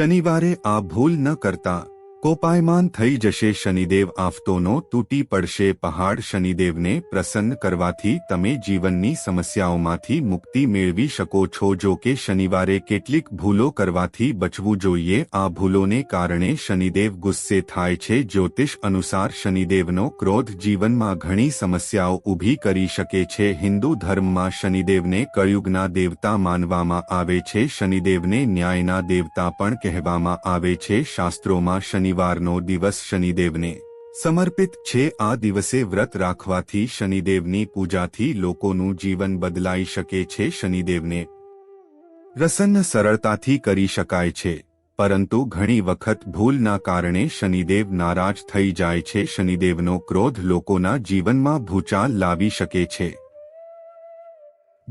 શનિવારે આ ભૂલ ન કરતા કોપાયમાન થઈ જશે શનિદેવ આફતોનો તૂટી પડશે પહાડ શનિદેવને પ્રસન્ન કરવાથી તમે જીવનની સમસ્યાઓમાંથી મુક્તિ મેળવી શકો છો. જો કે શનિવારે કેટલીક ભૂલો કરવાથી બચવું જોઈએ. આ ભૂલોને કારણે શનિદેવ ગુસ્સે થાય છે. જ્યોતિષ અનુસાર શનિદેવનો ક્રોધ જીવનમાં ઘણી સમસ્યાઓ ઊભી કરી શકે છે. હિન્દુ ધર્મમાં શનિદેવને કળયુગના દેવતા માનવામાં આવે છે. શનિદેવને ન્યાયના દેવતા પણ કહેવામાં આવે છે. શાસ્ત્રોમાં શનિ શનિવારનો દિવસ શનિદેવને સમર્પિત છે. આ દિવસે વ્રત રાખવાથી શનિદેવની પૂજાથી લોકોનું જીવન બદલાઈ શકે છે. શનિદેવને પ્રસન્ન સરળતાથી કરી શકાય છે, પરંતુ ઘણી વખત ભૂલના કારણે શનિદેવ નારાજ થઈ જાય છે. શનિદેવનો ક્રોધ લોકોના જીવનમાં ભૂચાલ લાવી શકે છે.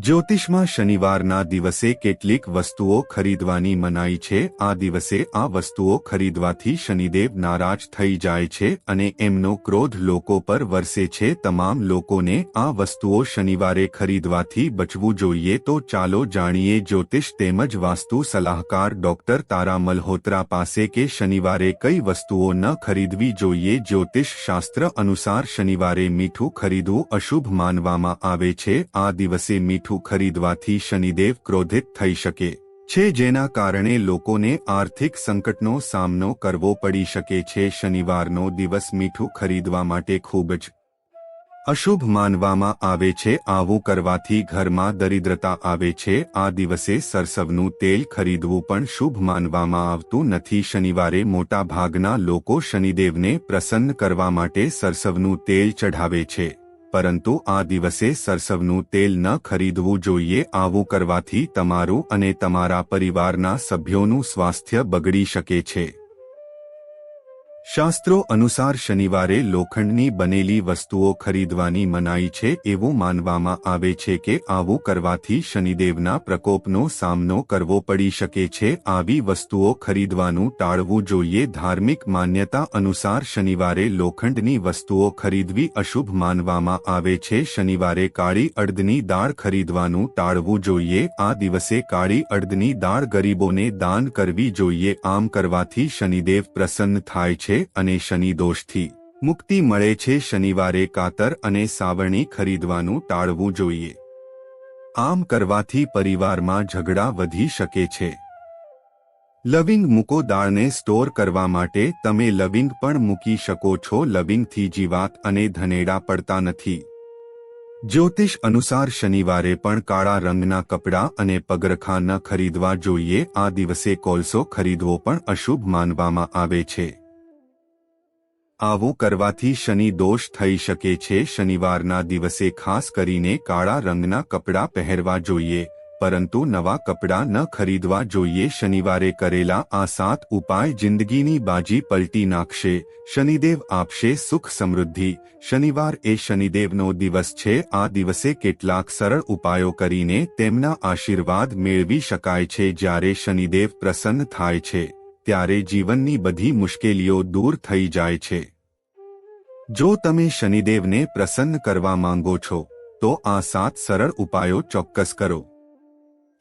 જ્યોતિષમાં શનિવારના દિવસે કેટલીક વસ્તુઓ ખરીદવાની મનાઈ છે. આ દિવસે આ વસ્તુઓ ખરીદવાથી શનિદેવ નારાજ થઈ જાય છે અને એમનો ક્રોધ લોકો પર વરસે છે. તમામ લોકોને આ વસ્તુઓ શનિવારે ખરીદવાથી બચવું જોઈએ. તો ચાલો જાણીએ જ્યોતિષ તેમજ વાસ્તુ સલાહકાર ડોક્ટર તારા મલ્હોત્રા પાસે કે શનિવારે કઈ વસ્તુઓ ન ખરીદવી જોઈએ. જ્યોતિષ શાસ્ત્ર અનુસાર શનિવારે મીઠું ખરીદવું અશુભ માનવામાં આવે છે. આ દિવસે મીઠું મીઠું ખરીદવાથી શનિદેવ ક્રોધિત થઈ શકે છે, જેના કારણે લોકોને આર્થિક સંકટનો સામનો કરવો પડી શકે છે. શનિવારનો દિવસ મીઠું ખરીદવા માટે ખૂબ જ અશુભ માનવામાં આવે છે. આવું કરવાથી ઘરમાં દરિદ્રતા આવે છે. આ દિવસે સરસવનું તેલ ખરીદવું પણ શુભ માનવામાં આવતું નથી. શનિવારે મોટા ભાગના લોકો શનિદેવને પ્રસન્ન કરવા માટે સરસવનું તેલ ચઢાવે છે. પરંતુ આ દિવસે સરસવનું તેલ ન ખરીદવું જોઈએ. આવું કરવાથી તમારું અને તમારા પરિવારના સભ્યોનું સ્વાસ્થ્ય બગડી શકે છે. શાસ્ત્રો અનુસાર શનિવારે લોખંડની બનેલી વસ્તુઓ ખરીદવાની મનાઈ છે એવું માનવામાં આવે છે કે આવું કરવાથી શનિદેવના પ્રકોપનો સામનો કરવો પડી શકે છે. આવી વસ્તુઓ ખરીદવાનું ટાળવું જોઈએ. ધાર્મિક માન્યતા અનુસાર શનિવારે લોખંડની વસ્તુઓ ખરીદવી અશુભ માનવામાં આવે છે. શનિવારે કાળી અડદની દાળ ખરીદવાનું ટાળવું જોઈએ. આ દિવસે કાળી અડદની દાળ ગરીબોને દાન કરવી જોઈએ. આમ કરવાથી શનિદેવ પ્રસન્ન થાય છે. અને શનિ દોષથી મુક્તિ મળે છે. શનિવારે કાતર અને સાવરણી ખરીદવાનું ટાળવું જોઈએ. આમ કરવાથી પરિવારમાં ઝઘડા વધી શકે છે. લવિંગ મૂકો દાળને સ્ટોર કરવા માટે તમે લવિંગ પણ મૂકી શકો છો. લવિંગથી જીવાત અને ધનેડા પડતા નથી. જ્યોતિષ અનુસાર શનિવારે પણ કાળા રંગના કપડાં અને પગરખા ખરીદવા જોઈએ. આ દિવસે કોલસો ખરીદવો પણ અશુભ માનવામાં આવે છે. આવું કરવાથી શનિ દોષ થઈ શકે છે. શનિવારના દિવસે ખાસ કરીને કાળા રંગના કપડાં પહેરવા જોઈએ, પરંતુ નવા કપડાં ન ખરીદવા જોઈએ. શનિવારે કરેલા આ સાત ઉપાય જિંદગીની બાજી પલટી નાખશે. શનિદેવ આપશે સુખ સમૃદ્ધિ. શનિવાર એ શનિદેવનો દિવસ છે. આ દિવસે કેટલાક સરળ ઉપાયો કરીને તેમના આશીર્વાદ મેળવી શકાય છે. જ્યારે શનિદેવ પ્રસન્ન થાય છે ત્યારે જીવનની બધી મુશ્કેલીઓ દૂર થઈ જાય છે. જો તમે શનિદેવને પ્રસન્ન કરવા માંગો છો, તો આ સાત સરળ ઉપાયો ચોક્કસ કરો.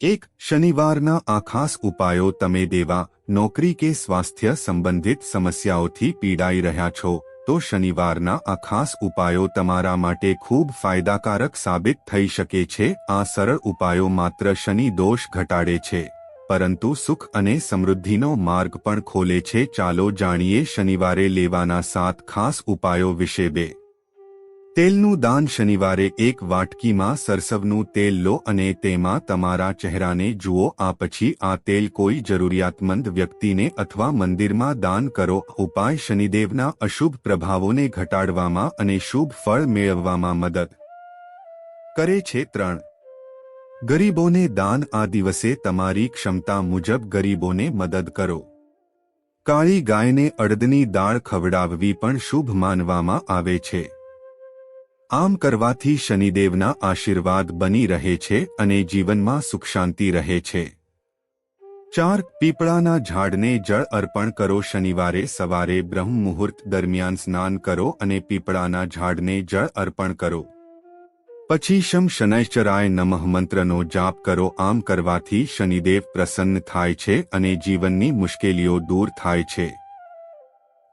એક, શનિવારના આ ખાસ ઉપાયો તમે દેવા, નોકરી કે સ્વાસ્થ્ય સંબંધિત સમસ્યાઓથી પીડાઈ રહ્યા છો, તો શનિવારના આ ખાસ ઉપાયો તમારા માટે ખૂબ ફાયદાકારક સાબિત થઈ શકે છે. આ સરળ ઉપાયો માત્ર શનિ દોષ ઘટાડે છે. પરંતુ સુખ અને સમૃદ્ધિનો માર્ગ પણ ખોલે છે. ચાલો જાણીએ શનિવારે લેવાના સાત ખાસ ઉપાયો વિશે બે. તેલનું દાન શનિવારે એક વાટકીમાં સરસવનું તેલ લો અને તેમાં તમારા ચહેરાને જુઓ. આ પછી આ તેલ કોઈ જરૂરિયાતમંદ વ્યક્તિને અથવા મંદિરમાં દાન કરો. ઉપાય શનિદેવના અશુભ પ્રભાવોને ઘટાડવામાં અને શુભ ફળ મેળવવામાં મદદ કરે છે. ત્રણ. ગરીબોને દાન આ દિવસે તમારી ક્ષમતા મુજબ ગરીબોને મદદ કરો. કાળી ગાયને અડદની દાળ ખવડાવવી પણ શુભ માનવામાં આવે છે. આમ કરવાથી શનિદેવના આશીર્વાદ બની રહે છે અને જીવનમાં સુખ શાંતિ રહે છે. ચાર, પીપળાના ઝાડને જળ અર્પણ કરો શનિવારે સવારે બ્રહ્મ મુહૂર્ત દરમિયાન સ્નાન કરો અને પીપળાના ઝાડને જળ અર્પણ કરો. પછી શમ શનૈશ્ચરાય નમઃ મંત્રનો જાપ કરો. આમ કરવાથી શનિદેવ પ્રસન્ન થાય છે અને જીવનની મુશ્કેલીઓ દૂર થાય છે.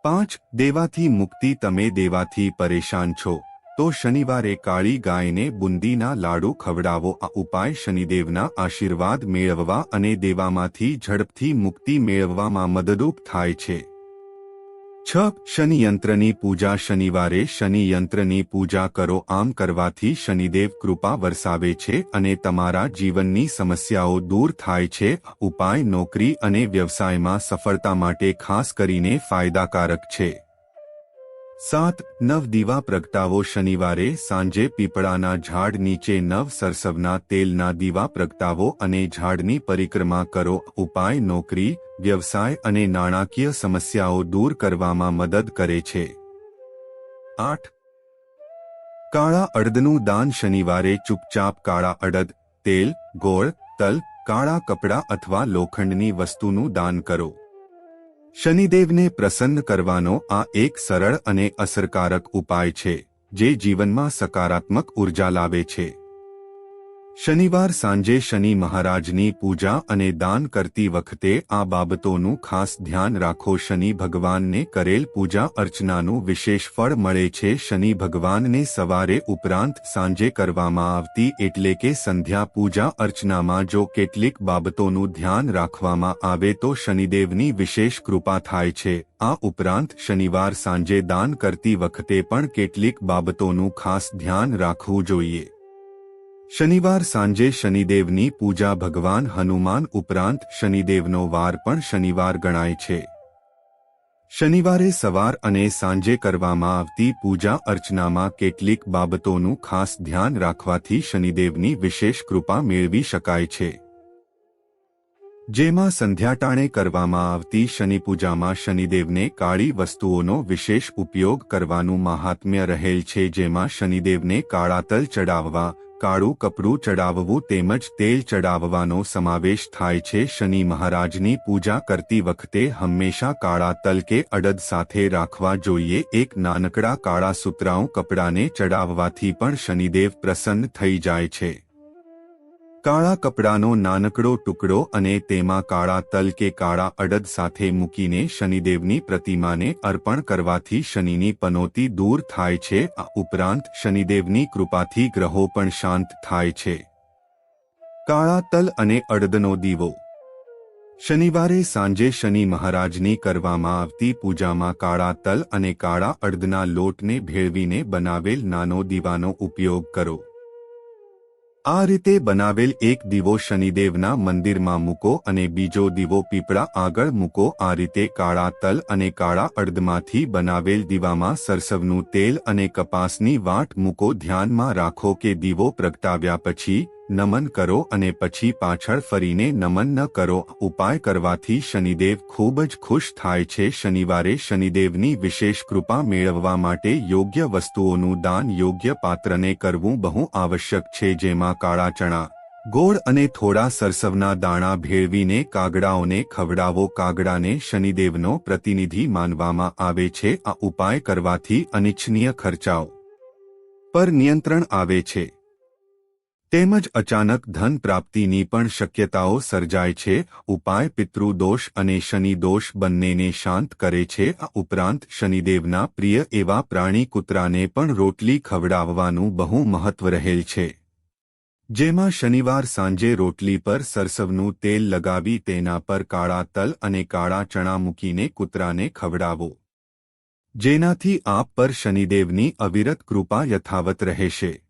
પાંચ, દેવાથી મુક્તિ તમે દેવાથી પરેશાન છો. તો શનિવારે કાળી ગાયને બુંદીના લાડુ ખવડાવો. આ ઉપાય શનિદેવના આશીર્વાદ મેળવવા અને દેવામાંથી ઝડપથી મુક્તિ મેળવવામાં મદદરૂપ થાય છે. છ શનિયંત્રની પૂજા શનિવારે શનિયંત્રની પૂજા કરો. આમ કરવાથી શનિદેવ કૃપા વરસાવે છે અને તમારા જીવનની સમસ્યાઓ દૂર થાય છે. ઉપાય નોકરી અને વ્યવસાયમાં સફળતા માટે ખાસ કરીને ફાયદાકારક છે. સાત નવ દીવા પ્રગટાવો. શનિવારે સાંજે પીપળાના ઝાડ નીચે નવ સરસવના તેલના દીવા પ્રગટાવો અને ઝાડની પરિક્રમા કરો. ઉપાય નોકરી વ્યવસાય અને નાણાકીય સમસ્યાઓ દૂર કરવામાં મદદ કરે છે. આઠ. કાળા અડદનું દાન શનિવારે ચૂપચાપ કાળા અડદ, તેલ, ગોળ, તલ, કાળા કપડાં અથવા લોખંડની વસ્તુનું દાન કરો. શનિદેવને પ્રસન્ન કરવાનો આ એક સરળ અને અસરકારક ઉપાય છે, જે જીવનમાં સકારાત્મક ઊર્જા લાવે છે. શનિવાર સાંજે શનિ મહારાજની પૂજા અને દાન કરતી વખતે આ બાબતોનું ખાસ ધ્યાન રાખો. શનિ ભગવાનને કરેલ પૂજા અર્ચનાનું વિશેષ ફળ મળે છે. શનિ ભગવાનને સવારે ઉપરાંત સાંજે કરવામાં આવતી એટલે કે સંધ્યા પૂજા અર્ચનામાં જો કેટલીક બાબતોનું ધ્યાન રાખવામાં આવે તો શનિદેવની વિશેષ કૃપા થાય છે. આ ઉપરાંત શનિવાર સાંજે દાન કરતી વખતે પણ કેટલીક બાબતોનું ખાસ ધ્યાન રાખવું જોઈએ. શનિવાર સાંજે શનિદેવની પૂજા ભગવાન હનુમાન ઉપરાંત શનિદેવનો વાર પણ શનિવાર ગણાય છે. શનિવારે સવાર અને સાંજે કરવામાં આવતી પૂજા અર્ચનામાં કેટલીક બાબતોનું ખાસ ધ્યાન રાખવાથી શનિદેવની વિશેષ કૃપા મેળવી શકાય છે. જેમાં સંધ્યાટાણે કરવામાં આવતી શનિપૂજામાં શનિદેવને કાળી વસ્તુઓનો વિશેષ ઉપયોગ કરવાનું મહાત્મ્ય રહેલ છે જેમાં શનિદેવને કાળા તલ ચડાવવા કાળું કપડું ચડાવવું તેમજ તેલ ચડાવવાનો સમાવેશ થાય છે. શનિ મહારાજની પૂજા કરતી વખતે હંમેશા કાળા તલ કે અડદ સાથે રાખવા જોઈએ. એક નાનકડા કાળા સુતરાઉ કપડાને ચડાવવાથી પણ શનિદેવ પ્રસન્ન થઈ જાય છે. કાળા કપડાનો નાનકડો ટુકડો અને તેમાં કાળા તલ કે કાળા અડદ સાથે મૂકીને શનિદેવની પ્રતિમાને અર્પણ કરવાથી શનિની પનોતી દૂર થાય છે. આ ઉપરાંત શનિદેવની કૃપાથી ગ્રહો પણ શાંત થાય છે. કાળા તલ અને અડદનો દીવો. શનિવારે સાંજે શનિ મહારાજની કરવામાં આવતી પૂજામાં કાળા તલ અને કાળા અડદના લોટને ભેળવીને બનાવેલ નાનો દીવાનો ઉપયોગ કરો. આ રીતે બનાવેલ એક દીવો શનિદેવના મંદિરમાં મૂકો અને બીજો દીવો પીપળા આગળ મૂકો. આ રીતે કાળા તલ અને કાળા અડદમાંથી બનાવેલ દીવામાં સરસવનું તેલ અને કપાસની વાટ મૂકો. ધ્યાનમાં રાખો કે દીવો પ્રગટાવ્યા પછી નમન કરો અને પછી પાછળ ફરીને નમન ન કરો. ઉપાય કરવાથી શનિદેવ ખૂબ જ ખુશ થાય છે. શનિવારે શનિદેવની વિશેષ કૃપા મેળવવા માટે યોગ્ય વસ્તુઓનું દાન યોગ્ય પાત્રને કરવું બહુ આવશ્યક છે. જેમાં કાળા ચણા, ગોળ અને થોડા સરસવના દાણા ભેળવીને કાગડાઓને ખવડાવો. કાગડાને શનિદેવનો પ્રતિનિધિ માનવામાં આવે છે. આ ઉપાય કરવાથી અનિચ્છનીય ખર્ચાઓ પર નિયંત્રણ આવે છે. તેમજ અચાનક ધન પ્રાપ્તિની પણ શક્યતાઓ સર્જાય છે. ઉપાય પિતૃદોષ અને શનિદોષ બંનેને શાંત કરે છે. આ ઉપરાંત શનિદેવના પ્રિય એવા પ્રાણી કૂતરાને પણ રોટલી ખવડાવવાનું બહુ મહત્વ રહેલ છે. જેમાં શનિવાર સાંજે રોટલી પર સરસવનું તેલ લગાવી તેના પર કાળા તલ અને કાળા ચણા મૂકીને કૂતરાને ખવડાવો. જેનાથી આપ પર શનિદેવની અવિરત કૃપા યથાવત રહેશે.